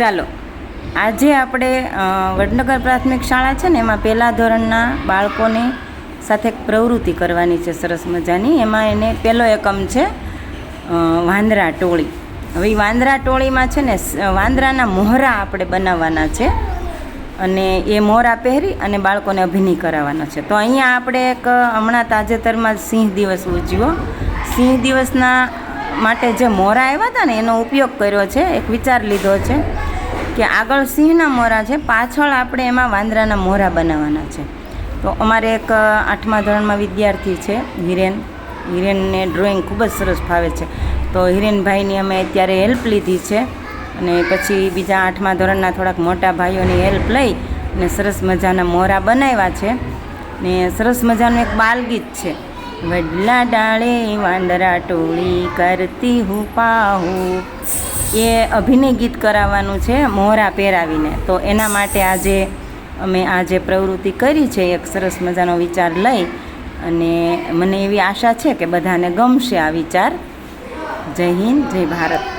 ચાલો. આજે આપણે વડનગર પ્રાથમિક શાળા છે ને, એમાં પહેલા ધોરણના બાળકોને સાથે પ્રવૃત્તિ કરવાની છે સરસ મજાની. એમાં એને પહેલો એકમ છે વાંદરા ટોળી. હવે વાંદરા ટોળીમાં છે ને વાંદરાના મોહરા આપણે બનાવવાના છે. અને એ મોહરા પહેરી અને બાળકોને અભિનય કરાવવાનો છે. તો અહીંયા આપણે એક, હમણાં તાજેતરમાં સિંહ દિવસ ઉજવ્યો. સિંહ દિવસના માટે જે મોરા આવ્યા હતા ને, એનો ઉપયોગ કર્યો છે, એક વિચાર લીધો છે. કે આગળ સિંહના મોરા છે, પાછળ આપણે એમાં વાંદરાના મોરા બનાવવાના છે. તો અમારે એક આઠમા ધોરણમાં વિદ્યાર્થી છે, હિરેન. હિરેનને ડ્રોઈંગ ખૂબ જ સરસ ફાવે છે. તો હિરેનભાઈની અમે અત્યારે હેલ્પ લીધી છે અને પછી બીજા આઠમા ધોરણના થોડાક મોટા ભાઈઓની હેલ્પ લઈ અને સરસ મજાના મોરા બનાવ્યા છે. ને સરસ મજાનું એક બાલગીત છે. વડલા ડાળે વાંદરા ટોળી કરતી હું પાહુ. એ અભિનય ગીત કરાવવાનું છે મોહરા પહેરાવીને. તો એના માટે આજે અમે આ જે પ્રવૃત્તિ કરી છે, એક સરસ મજાનો વિચાર લઈ અને મને એવી આશા છે કે બધાને ગમશે આ વિચાર. જય હિન્દ, જય ભારત.